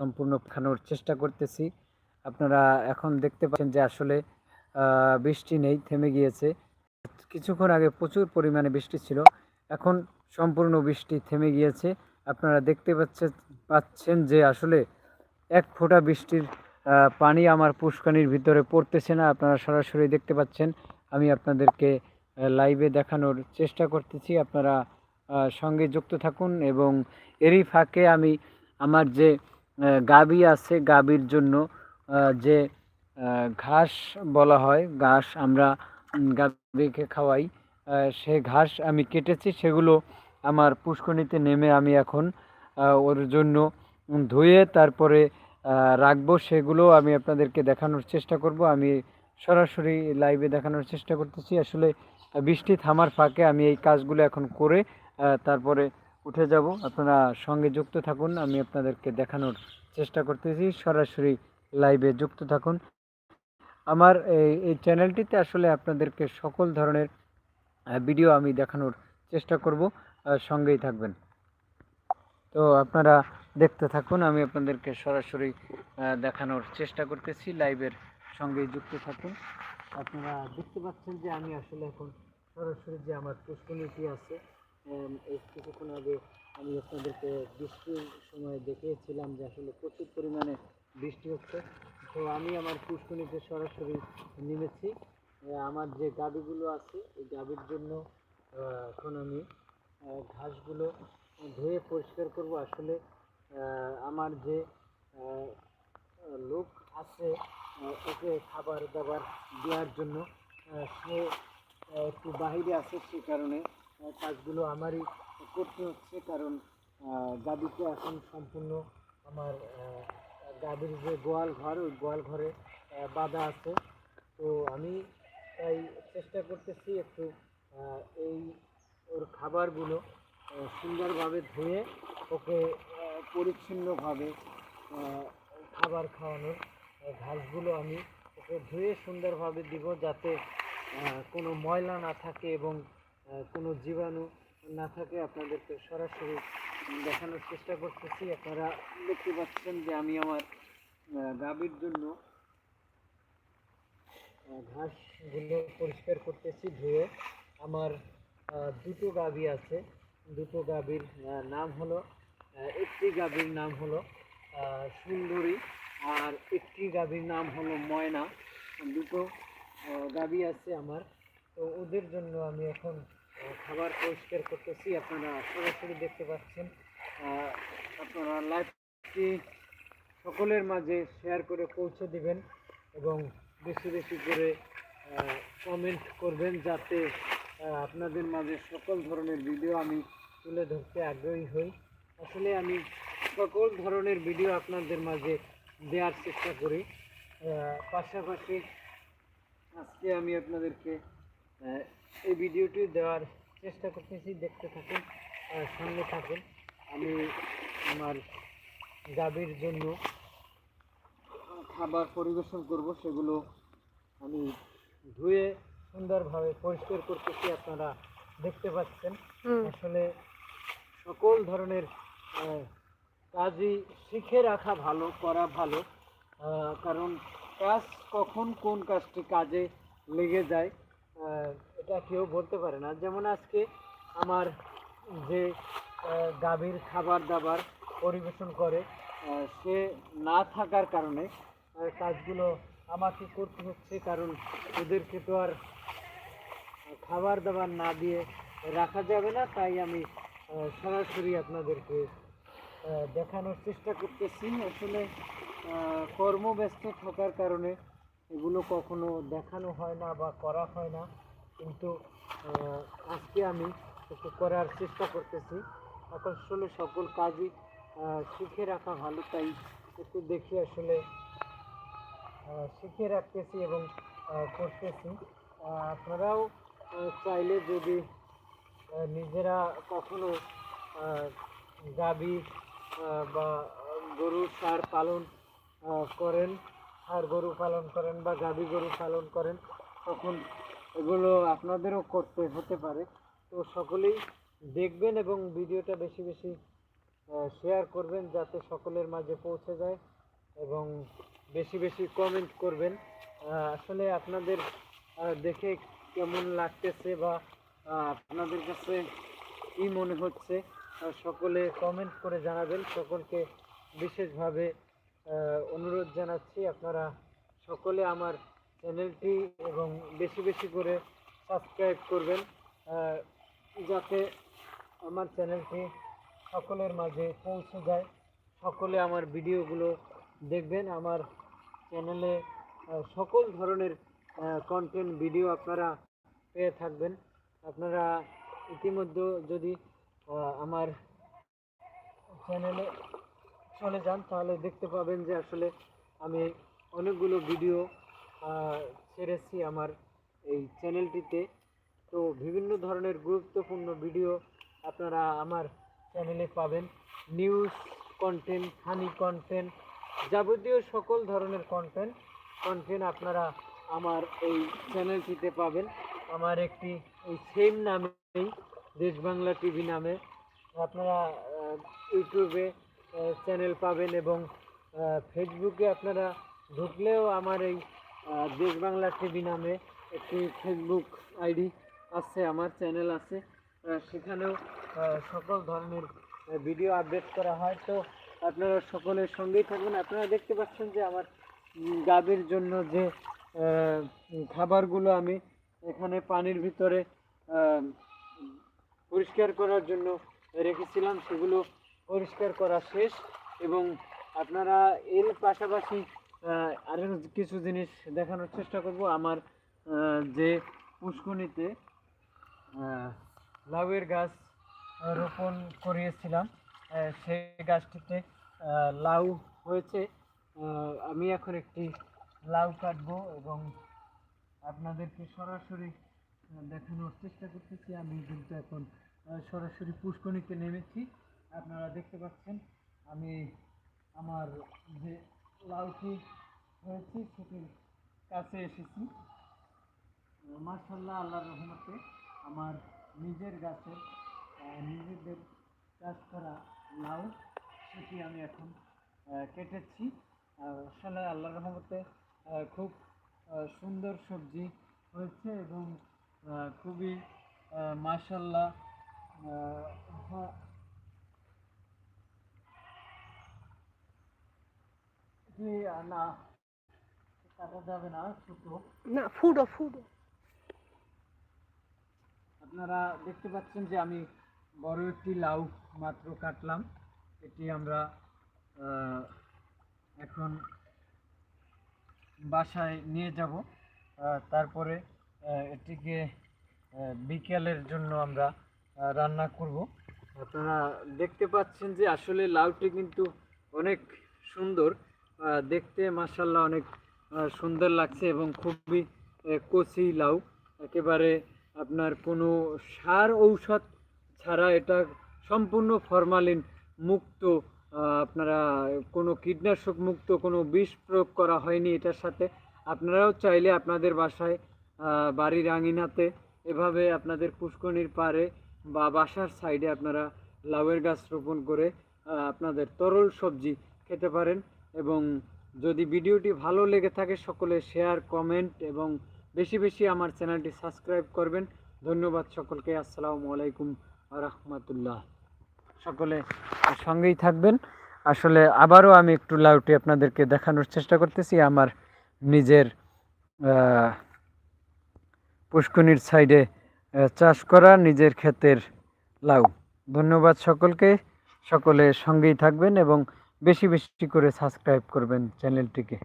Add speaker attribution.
Speaker 1: সম্পূর্ণ খানোর চেষ্টা করতেছি। আপনারা এখন দেখতে পাচ্ছেন যে আসলে বৃষ্টি নেই, থেমে গিয়েছে। কিছুক্ষণ আগে প্রচুর পরিমাণে বৃষ্টি ছিল। এখন সম্পূর্ণ বৃষ্টি থেমে গিয়েছে। আপনারা দেখতে পাচ্ছে, পাচ্ছেন যে আসলে এক ফোঁটা বৃষ্টির পানি আমার পুষ্কানির ভিতরে পড়তেছে না। আপনারা সরাসরি দেখতে পাচ্ছেন, আমি আপনাদেরকে লাইভে দেখানোর চেষ্টা করতেছি। আপনারা সঙ্গে যুক্ত থাকুন এবং এরই ফাঁকে আমি আমার যে গাবি আছে, গাবির জন্য যে ঘাস বলা হয়, ঘাস আমরা গাভীকে খাওয়াই সে ঘাস আমি কেটেছি, সেগুলো আমার পুষ্কনিতে নেমে আমি এখন ওর জন্য ধুয়ে তারপরে রাখব, সেগুলো আমি আপনাদেরকে দেখানোর চেষ্টা করব। আমি সরাসরি লাইভে দেখানোর চেষ্টা করতেছি। আসলে বৃষ্টি থামার ফাঁকে আমি এই কাজগুলো এখন করে তারপরে উঠে যাব। আপনারা সঙ্গে যুক্ত থাকুন, আমি আপনাদেরকে দেখানোর চেষ্টা করতেছি সরাসরি লাইভে যুক্ত থাকুন। আমার এই চ্যানেলটিতে আসলে আপনাদেরকে সকল ধরনের ভিডিও আমি দেখানোর চেষ্টা করব সঙ্গেই থাকবেন। তো আপনারা দেখতে থাকুন, আমি আপনাদেরকে সরাসরি দেখানোর চেষ্টা করতেছি লাইভের সঙ্গেই যুক্ত থাকুন। আপনারা দেখতে পাচ্ছেন যে আমি আসলে এখন সরাসরি যে আমার পুষ্কনিটি আছে কিছুক্ষণ আগে আমি আপনাদেরকে বৃষ্টির সময় দেখিয়েছিলাম যে আসলে প্রচুর পরিমাণে বৃষ্টি হচ্ছে। তো আমি আমার পুষ্কনিতে সরাসরি নেমেছি। আমার যে গাবিগুলো আছে, এই গাবির জন্য এখন আমি ঘাসগুলো ধুয়ে পরিষ্কার করব। আসলে আমার যে লোক আছে ওকে খাবার দাবার দেওয়ার জন্য সে একটু বাহিরে আছে সে কারণে কাজগুলো আমারই করতে হচ্ছে, কারণ গাভীকে এখন সম্পূর্ণ আমার গাভীর যে গোয়াল ঘর, ওই গোয়াল ঘরে বাঁধা আছে। তো আমি তাই চেষ্টা করতেছি একটু এই ওর খাবারগুলো সুন্দরভাবে ধুয়ে ওকে পরিচ্ছন্নভাবে খাবার খাওয়ানোর ঘাসগুলো আমি ওকে ধুয়ে সুন্দরভাবে দিব যাতে কোনো ময়লা না থাকে এবং কোনো জীবাণু না থাকে, আপনাদেরকে সরাসরি দেখানোর চেষ্টা করতেছি। আপনারা দেখতে পাচ্ছেন যে আমি আমার গাভীর জন্য ঘাসগুলো পরিষ্কার করতেছি, ধুয়ে। আমার দুটো গাভী আছে। দুটো গাভীর নাম হলো একটি গাভীর নাম হলো সুন্দরী আর একটি গাভীর নাম হলো ময়না। দুটো গাভী আছে আমার। তো ওদের জন্য আমি এখন খাবার পরিষ্কার করতেছি। আপনারা সরাসরি দেখতে পাচ্ছেন। আপনারা লাইভটি সকলের মাঝে শেয়ার করে পৌঁছে দিবেন এবং বেশি বেশি করে কমেন্ট করবেন যাতে আপনাদের মাঝে সকল ধরনের ভিডিও আমি তুলে ধরতে আগ্রহী হই। আসলে আমি সকল ধরনের ভিডিও আপনাদের মাঝে দেওয়ার চেষ্টা করি। পাশাপাশি আজকে আমি আপনাদেরকে এই ভিডিওটি দেওয়ার চেষ্টা করতেছি দেখতে থাকুন সঙ্গে থাকুন। আমি আমার গাভীর জন্য খাবার পরিবেশন করব সেগুলো আমি ধুয়ে সুন্দরভাবে পরিষ্কার করতেছি আপনারা দেখতে পাচ্ছেন। আসলে সকল ধরনের কাজই শিখে রাখা ভালো করা ভালো কারণ কাজ কখন কোন কাজটি কাজে লেগে যায় এটা কেউ বলতে পারে না। যেমন আজকে আমার যে গাভীর খাবার দাবার পরিবেশন করে সে না থাকার কারণে কাজগুলো আমাকে করতে হচ্ছে কারণ ওদেরকে তো আর খাবার দাবার না দিয়ে রাখা যাবে না। তাই আমি সরাসরি আপনাদেরকে দেখানোর চেষ্টা করতেছি। আসলে কর্মব্যস্ত থাকার কারণে এগুলো কখনো দেখানো হয় না বা করা হয় না। কিন্তু আজকে আমি একটু করার চেষ্টা করতেছি। আসলে সকল কাজই শিখে রাখা ভালো তাই একটু দেখি আসলে শিখে রাখতেছি এবং করতেছি। আপনারাও চাইলে যদি নিজেরা কখনো আহ, বা গরুর সার পালন করেন আর গরু পালন করেন বা গাভী গরু পালন করেন তখন এগুলো আপনাদেরও করতে হতে পারে। তো সকলেই দেখবেন এবং ভিডিওটা বেশি বেশি শেয়ার করবেন যাতে সকলের মাঝে পৌঁছে যায় এবং বেশি বেশি কমেন্ট করবেন। আসলে আপনাদের দেখে কেমন লাগতেছে বা আপনাদের কাছে কি মনে হচ্ছে সকলে কমেন্ট করে জানাবেন। সকলকে বিশেষভাবে অনুরোধ জানাচ্ছি, আপনারা সকলে আমার চ্যানেলটি এবং বেশি বেশি করে সাবস্ক্রাইব করবেন যাতে আমার চ্যানেলটি সকলের মাঝে পৌঁছে যায়। সকলে আমার ভিডিওগুলো দেখবেন, আমার চ্যানেলে সকল ধরনের কন্টেন্ট ভিডিও আপনারা পেয়ে থাকবেন। আপনারা ইতিমধ্যে যদি আমার চ্যানেলে চলে যান, তাহলে দেখতে পাবেন যে আসলে আমি অনেকগুলো ভিডিও ছেড়েছি আমার এই চ্যানেলটিতে। তো বিভিন্ন ধরনের গুরুত্বপূর্ণ ভিডিও আপনারা আমার চ্যানেলে পাবেন। নিউজ কন্টেন্ট ফানি কন্টেন্ট যাবতীয় সকল ধরনের কন্টেন্ট কন্টেন্ট আপনারা আমার এই চ্যানেলটিতে পাবেন। আমার একটি এই সেম নামেই দেশ বাংলা টিভি নামে। আপনারা ইউটিউবে চ্যানেল পাবেন এবং ফেসবুকে আপনারা ঢুকলেও আমার এই দেশ বাংলা টিভি নামে একটি ফেসবুক আইডি আছে, আমার চ্যানেল আছে। সেখানেও সকল ধরনের ভিডিও আপডেট করা হয়। তো আপনারা সকলের সঙ্গেই থাকবেন আপনারা দেখতে পাচ্ছেন যে আমার গাভীর জন্য যে খাবারগুলো আমি এখানে পানির ভিতরে পরিষ্কার করার জন্য রেখেছিলাম, সেগুলো পরিষ্কার করা শেষ। এবং আপনারা এর পাশাপাশি আরও কিছু জিনিস দেখানোর চেষ্টা করব। আমার যে পুষ্কনিতে লাউয়ের গাছ রোপণ করিয়েছিলাম সেই গাছটিতে লাউ হয়েছে। আমি এখন একটি লাউ কাটবো এবং আপনাদেরকে সরাসরি দেখানোর চেষ্টা করতেছি। আমি কিন্তু এখন সরাসরি পুষ্কনিতে নেমেছি। আপনারা দেখতে পাচ্ছেন, আমি আমার যে লাউটি হয়েছে সেটির কাছে এসেছি। মার্শাল্লাহ আল্লাহর রহমতে আমার নিজের গাছের নিজেদের চাষ করা লাউ, সেটি আমি এখন কেটেছি। আসলে আল্লাহর রহমতে খুব সুন্দর সবজি হয়েছে এবং খুবই মার্শাল্লাহ না কাটা যাবে না
Speaker 2: না ফুডো ফুডো
Speaker 1: আপনারা দেখতে পাচ্ছেন যে আমি বড় একটি লাউ মাত্র কাটলাম। এটি আমরা এখন বাসায় নিয়ে যাব। তারপরে এটিকে বিকেলের জন্য আমরা রান্না করব। আপনারা দেখতে পাচ্ছেন যে আসলে লাউটি কিন্তু অনেক সুন্দর। দেখতে মাসাল্লাহ অনেক সুন্দর লাগছে এবং খুবই কচি লাউ। একেবারে আপনার কোনো সার ঔষধ ছাড়া এটা সম্পূর্ণ ফরমালিন মুক্ত আপনারা কোনো কীটনাশক মুক্ত, কোনো বিষ প্রয়োগ করা হয়নি এটার সাথে। আপনারাও চাইলে আপনাদের বাসায় বাড়ির আঙিনাতে এভাবে আপনাদের পুষ্কনির পাড়ে বা বাসার সাইডে আপনারা লাউয়ের গাছ রোপণ করে আপনাদের তরল সবজি খেতে পারেন। এবং যদি ভিডিওটি ভালো লেগে থাকে সকলে শেয়ার কমেন্ট এবং বেশি বেশি আমার চ্যানেলটি সাবস্ক্রাইব করবেন। ধন্যবাদ সকলকে। আসসালামু আলাইকুম রহমতুল্লাহ সকলে সঙ্গেই থাকবেন। আসলে আবারও আমি একটু লাউটি আপনাদেরকে দেখানোর চেষ্টা করতেছি। আমার নিজের পুষ্কনির সাইডে চাষ করা নিজের ক্ষেতের লাউ। ধন্যবাদ সকলকে। সকলে সঙ্গেই থাকবেন এবং বেশি বেশি করে সাবস্ক্রাইব করবেন চ্যানেলটিকে